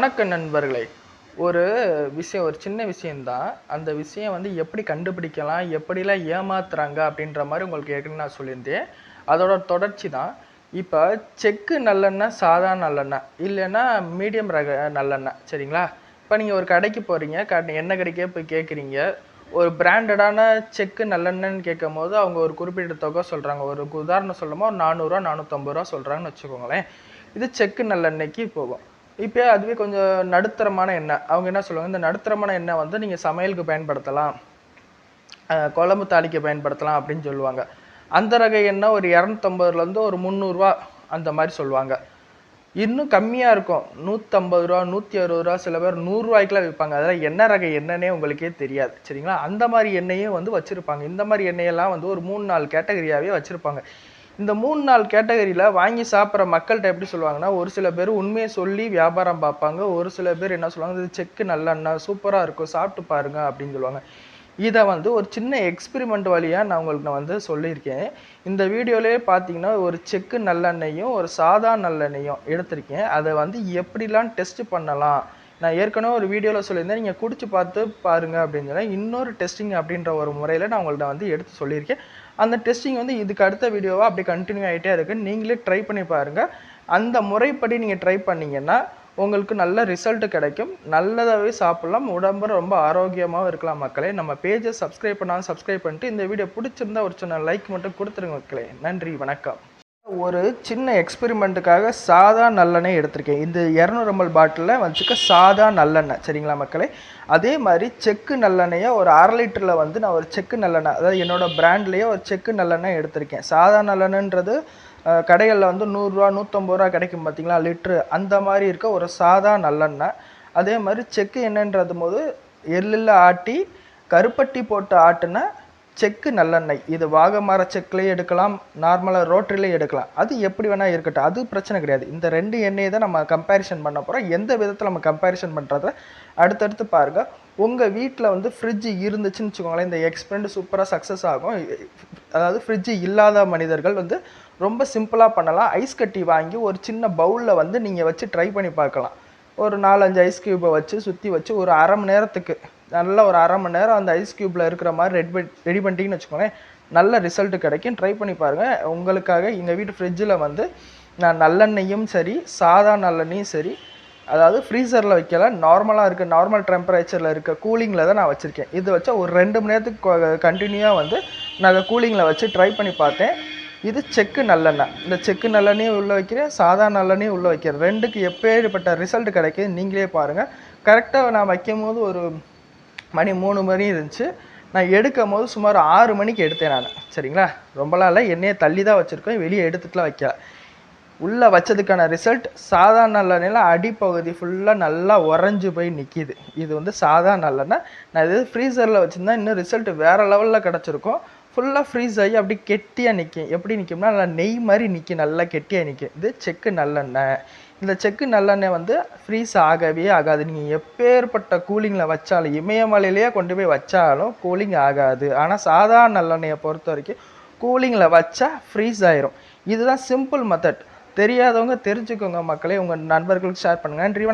வணக்கம் நண்பர்களே. ஒரு விஷயம் ஒரு சின்ன விஷயம்தான். அந்த விஷயம் வந்து எப்படி கண்டுபிடிக்கலாம் எப்படிலாம் ஏமாத்துறாங்க அப்படின்ற மாதிரி உங்களுக்கு ஏற்கனவே நான் சொல்லியிருந்தேன். அதோட தொடர்ச்சி தான். இப்போ செக்கு நல்லெண்ணெய் சாதா நல்லெண்ணெய் இல்லைன்னா மீடியம் ரக நல்லெண்ணெய் சரிங்களா? இப்போ நீங்கள் ஒரு கடைக்கு போகிறீங்க கடை எண்ணெய் கடைக்கே போய் கேட்குறீங்க ஒரு பிராண்டடான செக்கு நல்லெண்ணெய்னு கேட்கும் போது அவங்க ஒரு குறிப்பிட்ட தொகை சொல்கிறாங்க ஒரு உதாரணம் சொல்லும்போது ஒரு நானூறுரூவா நானூற்றம்பது ரூபா சொல்கிறாங்கன்னு வச்சுக்கோங்களேன். இது செக்கு நல்லெண்ணெய்க்கு போகும். இப்போ அதுவே கொஞ்சம் நடுத்தரமான எண்ணெய். அவங்க என்ன சொல்லுவாங்க? இந்த நடுத்தரமான எண்ணெய் வந்து நீங்கள் சமையலுக்கு பயன்படுத்தலாம். குழம்பு தாளிக்க பயன்படுத்தலாம் அப்படின்னு சொல்லுவாங்க. அந்த ரக எண்ணெய் ஒரு இரநூத்தம்பதுலேருந்து ஒரு முந்நூறுரூவா அந்த மாதிரி சொல்லுவாங்க. இன்னும் கம்மியாக இருக்கும். நூற்றம்பது ரூபா நூற்றி அறுபது ரூபா சில பேர் நூறுரூவாய்க்குலாம் விற்பாங்க. அதெல்லாம் என்ன ரக எண்ணெய்னே உங்களுக்கே தெரியாது. சரிங்களா? அந்த மாதிரி எண்ணெயும் வந்து வச்சுருப்பாங்க. இந்த மாதிரி எண்ணெயெல்லாம் வந்து ஒரு மூணு நாலு கேட்டகரியாகவே வச்சுருப்பாங்க. இந்த மூணு நாள் கேட்டகரியில் வாங்கி சாப்பிட்ற மக்கள்கிட்ட எப்படி சொல்லுவாங்கன்னா ஒரு சில பேர் உண்மையை சொல்லி வியாபாரம் பார்ப்பாங்க ஒரு சில பேர் என்ன சொல்லுவாங்க இது செக்கு நல்லெண்ணா சூப்பராக இருக்கும் சாப்பிட்டு பாருங்க அப்படின்னு சொல்லுவாங்க. இதை வந்து ஒரு சின்ன எக்ஸ்பிரிமெண்ட் வழியாக நான் உங்களுக்கு நான் வந்து சொல்லியிருக்கேன். இந்த வீடியோலேயே பார்த்தீங்கன்னா ஒரு செக்கு நல்லெண்ணெயும் ஒரு சாதா நல்லெண்ணெயும் எடுத்திருக்கேன். அதை வந்து எப்படிலாம் டெஸ்ட் பண்ணலாம் நான் ஏற்கனவே ஒரு வீடியோவில் சொல்லியிருந்தேன். நீங்கள் குடிச்சு பார்த்து பாருங்க அப்படின்னு சொன்னால் இன்னொரு டெஸ்டிங் அப்படின்ற ஒரு முறையில் நான் உங்கள்கிட்ட வந்து எடுத்து சொல்லியிருக்கேன். அந்த டெஸ்டிங் வந்து இதுக்கு அடுத்த வீடியோவாக அப்படியே கண்டினியூ ஆகிட்டே இருக்குது நீங்களே ட்ரை பண்ணி பாருங்கள் அந்த முறைப்படி நீங்கள் ட்ரை பண்ணிங்கன்னா உங்களுக்கு நல்ல ரிசல்ட் கிடைக்கும். நல்லதாகவே சாப்பிட்லாம். உடம்பு ரொம்ப ஆரோக்கியமாகவும் இருக்கலாம் மக்களே. நம்ம பேஜை சப்ஸ்கிரைப் பண்ணாலும் சப்ஸ்கிரைப் பண்ணிட்டு இந்த வீடியோ பிடிச்சிருந்தா ஒரு சின்ன லைக் மட்டும் கொடுத்துருங்க மக்களே. நன்றி. வணக்கம். ஒரு சின்ன எக்ஸ்பெரிமெண்ட்டுக்காக சாதா நல்லெண்ணெய் எடுத்திருக்கேன். இந்த இரநூறு எம்எல் பாட்டிலில் வச்சுக்க சாதா நல்லெண்ணெய் சரிங்களா மக்களே? அதே மாதிரி செக்கு நல்லெண்ணெயை ஒரு அரை லிட்டரில் வந்து நான் ஒரு செக்கு நல்லெண்ணெய் அதாவது என்னோடய பிராண்ட்லேயே ஒரு செக்கு நல்லெண்ணெய் எடுத்திருக்கேன். சாதா நல்லெண்ணெய்ன்றது கடைகளில் வந்து நூறுரூவா நூற்றம்பது ரூபா கிடைக்கும் பார்த்தீங்களா லிட்ரு அந்த மாதிரி இருக்க ஒரு சாதா நல்லெண்ணெய். அதே மாதிரி செக்கு என்னன்றது போது எள்ளில் ஆட்டி கருப்பட்டி போட்டு ஆட்டின செக்கு நல்லெண்ணெய். இது வாகமர செக்லேயும் எடுக்கலாம் நார்மலாக ரோட்டரிலேயே எடுக்கலாம். அது எப்படி வேணால் இருக்கட்டும். அது பிரச்சனை கிடையாது. இந்த ரெண்டு எண்ணெயை தான் நம்ம கம்பேரிஷன் பண்ண போகிறோம் எந்த விதத்தில் நம்ம கம்பேரிஷன் பண்ணுறத அடுத்தடுத்து பாருங்கள் உங்கள் வீட்டில் வந்து ஃப்ரிட்ஜ் இருந்துச்சுன்னு வச்சுக்கோங்களேன். இந்த எக்ஸ்பெரிமெண்ட் சூப்பராக சக்ஸஸ் ஆகும். அதாவது ஃப்ரிட்ஜ் இல்லாத மனிதர்கள் வந்து ரொம்ப சிம்பிளாக பண்ணலாம். ஐஸ் கட்டி வாங்கி ஒரு சின்ன பவுலில் வந்து நீங்கள் வச்சு ட்ரை பண்ணி பார்க்கலாம். ஒரு நாலஞ்சு ஐஸ் க்யூப்பை வச்சு சுற்றி வச்சு ஒரு அரை மணி நேரத்துக்கு. நல்ல ஒரு அரை மணி நேரம் அந்த ஐஸ் க்யூப்பில் இருக்கிற மாதிரி ரெடி ரெடி பண்ணிட்டீங்கன்னு வச்சுக்கோங்களேன் நல்ல ரிசல்ட் கிடைக்கும். ட்ரை பண்ணி பாருங்கள் உங்களுக்காக எங்கள் வீட்டு ஃப்ரிட்ஜில் வந்து நான் நல்லெண்ணெயும் சரி சாதா நல்லெண்ணையும் சரி அதாவது ஃப்ரீசரில் வைக்கல நார்மலாக இருக்க நார்மல் டெம்பரேச்சரில் இருக்க கூலிங்கில் தான் நான் வச்சுருக்கேன். இது வச்சா ஒரு ரெண்டு மணி நேரத்துக்கு கண்டினியூவாக வந்து நான் அதை கூலிங்கில் வச்சு ட்ரை பண்ணி பார்த்தேன். இது செக்கு நல்லெண்ணெய். இந்த செக்கு நல்லெண்ணையும் உள்ளே வைக்கிறேன் சாதா நல்லெண்ணையும் உள்ளே வைக்கிறேன். ரெண்டுக்கு எப்பேற்பட்ட ரிசல்ட் கிடைக்குது நீங்களே பாருங்கள் கரெக்டாக நான் வைக்கும் போது ஒரு மணி மூணு மணி இருந்துச்சு. நான் எடுக்கும் போது சுமார் ஆறு மணிக்கு எடுத்தேன் நான். சரிங்களா? ரொம்பலாம் இல்லை. எண்ணெயை தள்ளி தான் வச்சுருக்கேன் வெளியே எடுத்துட்டுலாம் வைக்கல. உள்ளே வச்சதுக்கான ரிசல்ட் சாதா நல்லெண்ணெயில் அடிப்பகுதி ஃபுல்லாக நல்லா உறைஞ்சி போய் நிற்கிது இது வந்து சாதா நல்லெண்ணெய் நான் இது ஃப்ரீசரில் வச்சுருந்தா இன்னும் ரிசல்ட் வேறு லெவலில் கிடச்சிருக்கும். ஃபுல்லாக ஃப்ரீஸ் ஆகி அப்படி கெட்டியாக நிற்கும் எப்படி நிற்கும்னா நல்லா நெய் மாதிரி நிற்கும் நல்லா கெட்டியாக நிற்கும் இது செக்கு நல்லெண்ணெய். இந்த செக்கு நல்லெண்ணெய் வந்து ஃப்ரீஸ் ஆகவே ஆகாது. நீங்கள் எப்பேற்பட்ட கூலிங்கில் வச்சாலும் இமயமலையிலேயே கொண்டு போய் வச்சாலும் கூலிங் ஆகாது. ஆனால் சாதாரண நல்லெண்ணெயை பொறுத்த வரைக்கும் கூலிங்கில் வச்சா ஃப்ரீஸ் ஆயிரும். இதுதான் சிம்பிள் மெத்தட் தெரியாதவங்க தெரிஞ்சுக்கோங்க மக்களே. உங்கள் நண்பர்களுக்கு ஷேர் பண்ணுங்கள் நன்றி